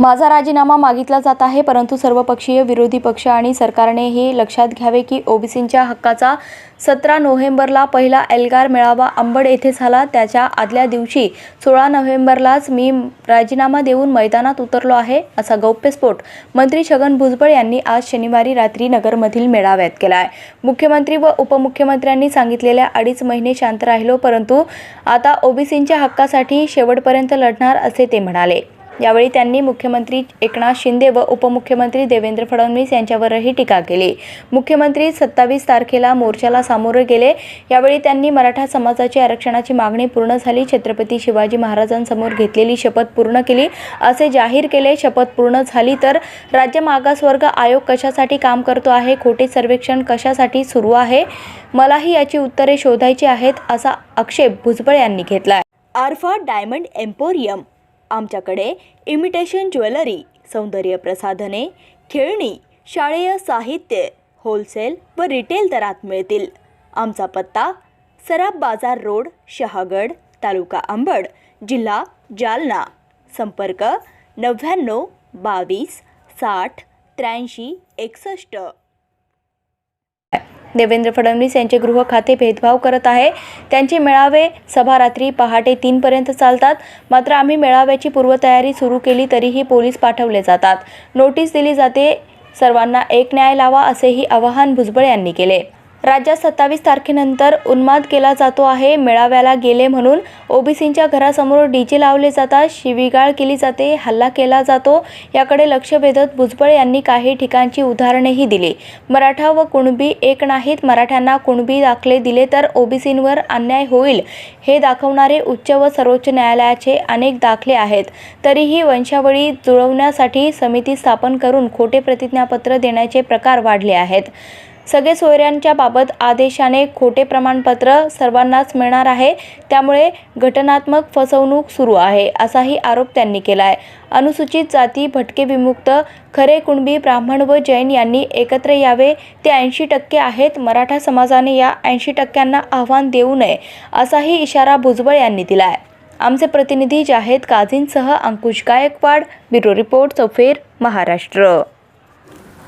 माझा राजीनामा मागितला जात आहे परंतु सर्वपक्षीय विरोधी पक्ष आणि सरकारने हे लक्षात घ्यावे की ओबीसींच्या हक्काचा सतरा नोव्हेंबरला पहिला एल्गार मेळावा अंबड येथे झाला. त्याच्या आदल्या दिवशी सोळा नोव्हेंबरलाच मी राजीनामा देऊन मैदानात उतरलो आहे असा गौप्यस्फोट मंत्री छगन भुजबळ यांनी आज शनिवारी रात्री नगरमधील मेळाव्यात केला आहे मुख्यमंत्री व उपमुख्यमंत्र्यांनी सांगितलेल्या अडीच महिने शांत राहिलो परंतु आता ओबीसींच्या हक्कासाठी शेवटपर्यंत लढणार असे ते म्हणाले. यावेळी त्यांनी मुख्यमंत्री एकनाथ शिंदे व उपमुख्यमंत्री देवेंद्र फडणवीस यांच्यावरही टीका केली. मुख्यमंत्री सत्तावीस तारखेला मोर्चाला सामोरे गेले. यावेळी त्यांनी मराठा समाजाची आरक्षणाची मागणी पूर्ण झाली. छत्रपती शिवाजी महाराजांसमोर घेतलेली शपथ पूर्ण केली. असे जाहीर केले शपथ पूर्ण झाली तर राज्य मागासवर्ग आयोग कशासाठी काम करतो आहे? खोटे सर्वेक्षण कशासाठी सुरू आहे? मलाही याची उत्तरे शोधायची आहेत असा आक्षेप भुजबळ यांनी घेतला आर्फा डायमंड एम्पोरियम आमच्याकडे इमिटेशन ज्वेलरी सौंदर्य प्रसाधने खेळणी शाळेय साहित्य होलसेल व रिटेल दरात मिळतील. आमचा पत्ता सराब बाजार रोड शहागड तालुका अंबड जिल्हा जालना. संपर्क नव्याण्णव बावीस साठ त्र्याऐंशी एकसष्ट. देवेंद्र फडणवीस यांचे गृह खाते भेदभाव करत आहे. त्यांचे मेळावे सभा रात्री पहाटे तीनपर्यंत चालतात. मात्र आम्ही मेळाव्याची पूर्वतयारी सुरू केली तरीही पोलीस पाठवले जातात. नोटीस दिली जाते. सर्वांना एक न्याय लावा असेही आवाहन भुजबळ यांनी केले. राज्यात सत्तावीस तारखेनंतर उन्माद केला जातो आहे. मेळाव्याला गेले म्हणून ओबीसींच्या घरासमोर डीजे लावले जातात. शिवीगाळ केली जाते हल्ला केला जातो. याकडे लक्ष वेधत भुजबळ यांनी काही ठिकाणची उदाहरणेही दिली. मराठा व कुणबी एक नाहीत. मराठ्यांना कुणबी दाखले दिले तर ओबीसींवर अन्याय होईल. हे दाखवणारे उच्च व सर्वोच्च न्यायालयाचे अनेक दाखले आहेत. तरीही वंशावळी जुळवण्यासाठी समिती स्थापन करून खोटे प्रतिज्ञापत्र देण्याचे प्रकार वाढले आहेत. सगळे सोयऱ्यांच्या बाबत आदेशाने खोटे प्रमाणपत्र सर्वांनाच मिळणार आहे. त्यामुळे घटनात्मक फसवणूक सुरू आहे असाही आरोप त्यांनी केला आहे अनुसूचित जाती भटके विमुक्त खरे कुणबी ब्राह्मण व जैन यांनी एकत्र यावे ते ऐंशी टक्के आहेत. मराठा समाजाने या ऐंशी टक्क्यांना आव्हान देऊ नये असाही इशारा भुजबळ यांनी दिला आहे आमचे प्रतिनिधी जाहेद काझींसह अंकुश गायकवाड ब्युरो रिपोर्ट चौफेर महाराष्ट्र.